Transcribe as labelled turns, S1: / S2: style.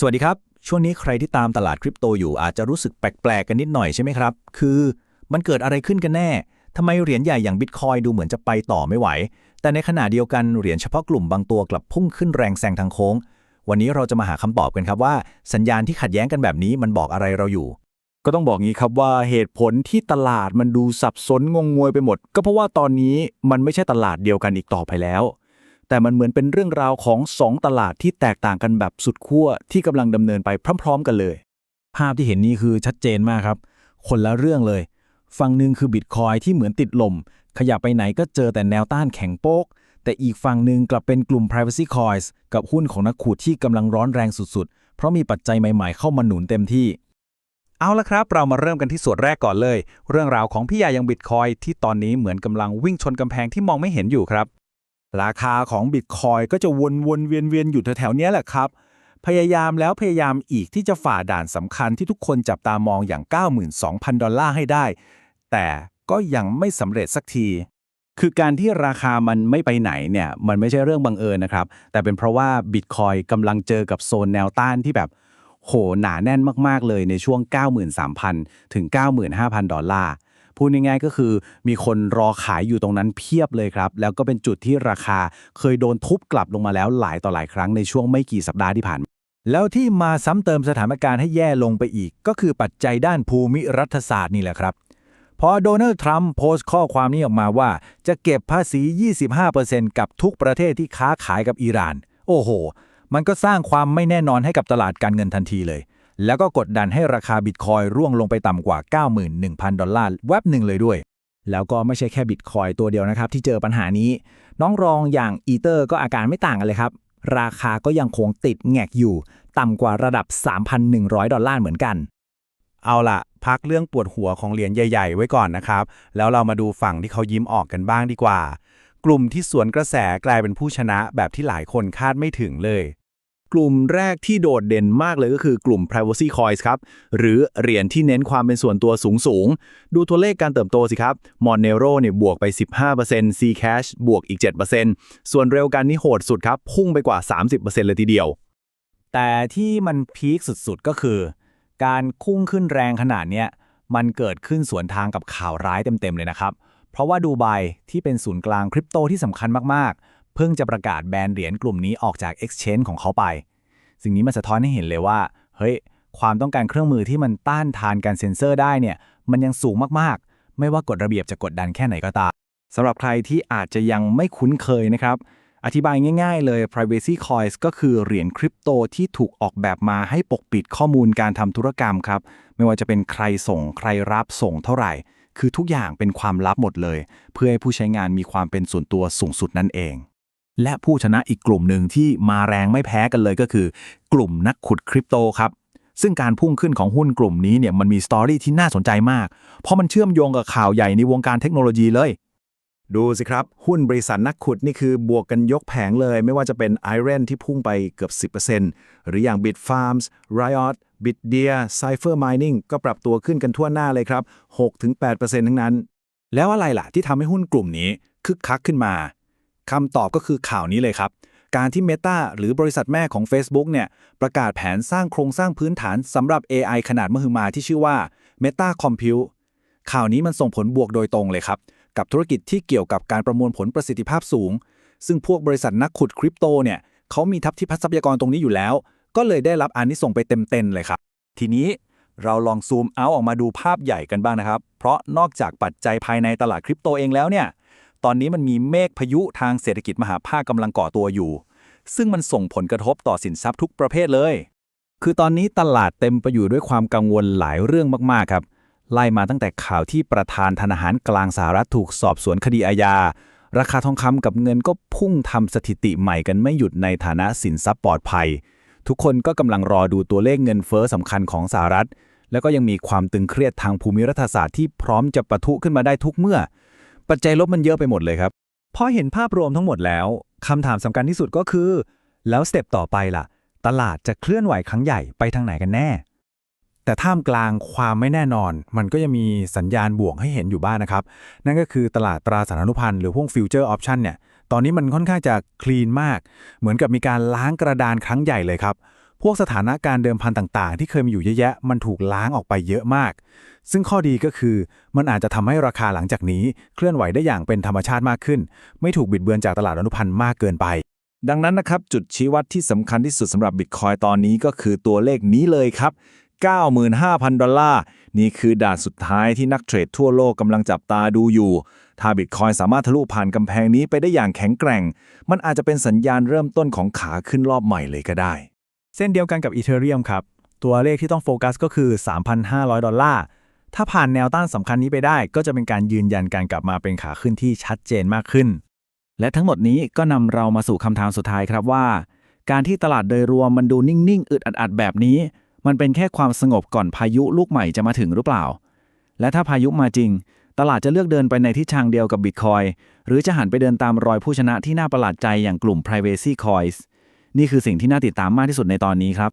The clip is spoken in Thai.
S1: สวัสดีครับ ช่วงนี้ใครที่ตามตลาดคริปโตอยู่อาจจะรู้สึกแปลกๆกันนิดหน่อยใช่ไหมครับ คือมันเกิดอะไรขึ้นกันแน่ทำไมเหรียญใหญ่อย่างบิตคอยดูเหมือนจะไปต่อไม่ไหว แต่ในขณะเดียวกันเหรียญเฉพาะกลุ่มบางตัวกลับพุ่งขึ้นแรงแซงทางโค้ง วันนี้เราจะมาหาคำตอบกันครับว่า สัญญาณที่ขัดแย้งกันแบบนี้มันบอกอะไรเราอยู่
S2: ก็ต้องบอกงี้ครับว่าเหตุผลที่ตลาดมันดูสับสนงงงวยไปหมด ก็เพราะว่าตอนนี้มันไม่ใช่ตลาดเดียวกันอีกต่อไปแล้ว แต่มันเหมือนเป็นเรื่องราวของสองตลาดที่แตกต่างกันแบบสุดขั้วที่กำลังดำเนินไปพร้อม ๆ กันเลย
S1: ภาพที่เห็นนี่คือชัดเจนมากครับ คนละเรื่องเลย ฝั่งหนึ่งคือบิตคอยที่เหมือนติดลม ขยับไปไหนก็เจอแต่แนวต้านแข็งโป๊ก แต่อีกฝั่งหนึ่งกลับเป็นกลุ่ม privacy coins กับหุ้นของนักขูดที่กำลังร้อนแรงสุดๆ เพราะมีปัจจัยใหม่ๆ เข้ามาหนุนเต็มที่เอาละครับ เรามาเริ่มกันที่ส่วนแรกก่อนเลย เรื่องราวของพี่ใหญ่ยังบิตคอยที่ตอนนี้เหมือนกำลังวิ่งชนกำแพงที่มองไม่เห็นอยู่ครับ
S2: ราคาของบิตคอยก็จะวนๆเวียนๆอยู่แถวๆนี้แหละครับ พยายามแล้วพยายามอีกที่จะฝ่าด่านสำคัญที่ทุกคนจับตามองอย่าง 92,000 ดอลลาร์ให้ได้ แต่ก็ยังไม่สำเร็จสักที คือการที่ราคามันไม่ไปไหนเนี่ย มันไม่ใช่เรื่องบังเอิญนะครับ แต่เป็นเพราะว่าบิตคอยกำลังเจอกับโซนแนวต้านที่แบบโหหนาแน่นมากๆเลยในช่วง 93,000 ถึง 95,000 ดอลลาร์ พูดง่ายๆก็คือมีคนรอขายอยู่ตรงนั้นเพียบเลยครับ แล้วก็เป็นจุดที่ราคาเคยโดนทุบกลับลงมาแล้วหลายต่อหลายครั้งในช่วงไม่กี่สัปดาห์ที่ผ่านมา
S1: แล้วที่มาซ้ำเติมสถานการณ์ให้แย่ลงไปอีก ก็คือปัจจัยด้านภูมิรัฐศาสตร์นี่แหละครับพอโดนัลด์ทรัมป์โพสต์ข้อความนี้ออกมาว่า จะเก็บภาษี 25%กับทุกประเทศที่ค้าขายกับอิหร่าน โอ้โห มันก็สร้างความไม่แน่นอนให้กับตลาดการเงินทันทีเลย แล้วก็กดดันให้ราคาบิตคอยร่วงลงไปต่ำกว่า 91,000 ดอลลาร์แวบหนึ่งเลยด้วย แล้วก็ไม่ใช่แค่บิตคอยตัวเดียวนะครับ ที่เจอปัญหานี้ น้องรองอย่างอีเตอร์ก็อาการไม่ต่างกันเลยครับ ราคาก็ยังคงติดแงกอยู่ ต่ำกว่าระดับ 3,100 ดอลลาร์เหมือนกัน
S3: เอาล่ะ พักเรื่องปวดหัวของเหรียญใหญ่ ๆ ไว้ก่อนนะครับ แล้วเรามาดูฝั่งที่เขายิ้มออกกันบ้างดีกว่า กลุ่มที่สวนกระแสกลายเป็นผู้ชนะแบบที่หลายคนคาดไม่ถึงเลย
S2: กลุ่มแรกที่โดดเด่นมากเลยก็คือกลุ่ม privacy coins ครับ หรือเหรียญที่เน้นความเป็นส่วนตัวสูงสูง ดูตัวเลขการเติบโตสิครับ Monero เนี่ยบวกไป 15% Zcash บวกอีก 7%ส่วนเร็วกันนี่โหดสุดครับ พุ่งไปกว่า 30%เลยทีเดียว
S1: แต่ที่มันพีคสุดๆก็คือ การคุ้งขึ้นแรงขนาดเนี้ยมันเกิดขึ้นสวนทางกับข่าวร้ายเต็มๆเลยนะครับ เพราะว่าดูไบที่เป็นศูนย์กลางคริปโตที่สำคัญมากๆ เพิ่งจะประกาศแบนเหรียญกลุ่มนี้ออกจาก Exchange ของเขาไป สิ่งนี้มันสะท้อนให้เห็นเลยว่า เฮ้ย ความต้องการเครื่องมือที่มันต้านทานการเซ็นเซอร์ได้เนี่ย มันยังสูงมากๆ ไม่ว่ากฎระเบียบจะกดดันแค่ไหนก็ตาม
S2: สำหรับใครที่อาจจะยังไม่คุ้นเคยนะครับ อธิบายง่าย ๆ เลย privacy coins ก็คือเหรียญคริปโตที่ถูกออกแบบมาให้ปกปิดข้อมูลการทำธุรกรรมครับ ไม่ว่าจะเป็นใครส่งใครรับส่งเท่าไหร่ คือทุกอย่างเป็นความลับหมดเลย เพื่อให้ผู้ใช้งานมีความเป็นส่วนตัวสูงสุดนั่นเอง
S1: และผู้ชนะอีกกลุ่มหนึ่งที่มาแรงไม่แพ้กันเลยก็คือ กลุ่มนักขุดคริปโตครับซึ่งการพุ่งขึ้นของหุ้นกลุ่มนี้เนี่ยมันมีสตอรี่ที่น่าสนใจมาก เพราะมันเชื่อมโยงกับข่าวใหญ่ในวงการเทคโนโลยีเลย
S2: ดูสิครับ หุ้นบริษัทนักขุดนี่คือบวกกันยกแผงเลย ไม่ว่าจะเป็น Iron ที่พุ่งไปเกือบ 10%หรืออย่าง Bitfarms Riot Bitdeer Cipher Mining ก็ปรับตัวขึ้นกันทั่วหน้าเลยครับ 6-8%ทั้งนั้น แล้วอะไรล่ะที่ทำให้หุ้นกลุ่มนี้คึกคักขึ้นมา คำตอบก็คือข่าวนี้เลยครับ การที่ Meta หรือบริษัทแม่ของ Facebook เนี่ยประกาศแผนสร้างโครงสร้างพื้นฐานสำหรับ AI ขนาดมหึมาที่ชื่อว่า Meta Compute ข่าวนี้มันส่งผลบวกโดยตรงเลยครับ กับธุรกิจที่เกี่ยวกับการประมวลผลประสิทธิภาพสูง ซึ่งพวกบริษัทนักขุดคริปโตเนี่ยเขามีทัพที่พัทรัพยากรตรงนี้อยู่แล้ว ก็เลยได้รับอานิสงส์ไปเต็มๆเลยครับ ทีนี้เราลองซูมเอาออกมาดูภาพใหญ่กันบ้างนะครับ เพราะนอกจากปัจจัยภายในตลาดคริปโตเองแล้วเนี่ย ตอนนี้มันมีเมฆพายุทางเศรษฐกิจมหาภาคกำลังก่อตัวอยู่ ซึ่งมันส่งผลกระทบต่อสินทรัพย์ทุกประเภทเลย คือตอนนี้ตลาดเต็มไปอยู่ด้วยความกังวลหลายเรื่องมากๆครับ ไล่มาตั้งแต่ข่าวที่ประธานธนาคารกลางสหรัฐถูกสอบสวนคดีอาญา ราคาทองคำกับเงินก็พุ่งทำสถิติใหม่กันไม่หยุดในฐานะสินทรัพย์ปลอดภัย ทุกคนก็กำลังรอดูตัวเลขเงินเฟ้อสำคัญของสหรัฐ แล้วก็ยังมีความตึงเครียดทางภูมิรัฐศาสตร์ที่พร้อมจะปะทุขึ้นมาได้ทุกเมื่อ ปัจจัยลบมันเยอะไปหมดเลยครับพอเห็นภาพรวมทั้งหมดแล้วคำถามสำคัญที่สุดก็คือ แล้วสเต็ปต่อไปล่ะ ตลาดจะเคลื่อนไหวครั้งใหญ่ไปทางไหนกันแน่ แต่ท่ามกลางความไม่แน่นอน มันก็ยังมีสัญญาณบวกให้เห็นอยู่บ้างนะครับ นั่นก็คือตลาดตราสารนุพันธ์หรือพวกฟิวเจอร์ออปชันเนี่ย ตอนนี้มันค่อนข้างจะคลีนมาก เหมือนกับมีการล้างกระดานครั้งใหญ่เลยครับ
S3: พวกสถานะการเดิมพันต่างๆ ที่เคยมีอยู่เยอะแยะ มันถูกล้างออกไปเยอะมาก ซึ่งข้อดีก็คือมันอาจจะทำให้ราคาหลังจากนี้ เคลื่อนไหวได้อย่างเป็นธรรมชาติมากขึ้น ไม่ถูกบิดเบือนจากตลาดอนุพันธ์มากเกินไป
S2: ดังนั้นนะครับ จุดชี้วัดที่สำคัญที่สุดสำหรับบิตคอยตอนนี้ก็คือตัวเลขนี้เลยครับ 95,000 ดอลลาร์ นี่คือด่านสุดท้ายที่นักเทรดทั่วโลกกำลังจับตาดูอยู่ ถ้าบิตคอยสามารถทะลุผ่านกำแพงนี้ไปได้อย่างแข็งแกร่ง มันอาจจะเป็นสัญญาณเริ่มต้นของขาขึ้นรอบใหม่เลยก็ได้
S1: เส้นเดียวกันกับอีเทเรียมครับ ตัวเลขที่ต้องโฟกัสก็คือ 3,500 ดอลลาร์ ถ้าผ่านแนวต้านสำคัญนี้ไปได้ ก็จะเป็นการยืนยันการกลับมาเป็นขาขึ้นที่ชัดเจนมากขึ้น และทั้งหมดนี้ก็นำเรามาสู่คำถามสุดท้ายครับว่า การที่ตลาดโดยรวมมันดูนิ่งๆ อึดอัดๆแบบนี้ มันเป็นแค่ความสงบก่อนพายุลูกใหม่จะมาถึงหรือเปล่า และถ้าพายุมาจริง ตลาดจะเลือกเดินไปในทิศทางเดียวกับบิตคอยหรือจะหันไปเดินตามรอยผู้ชนะที่น่าประหลาดใจอย่างกลุ่ม Privacy Coins นี่คือสิ่งที่น่าติดตามมากที่สุดในตอนนี้ครับ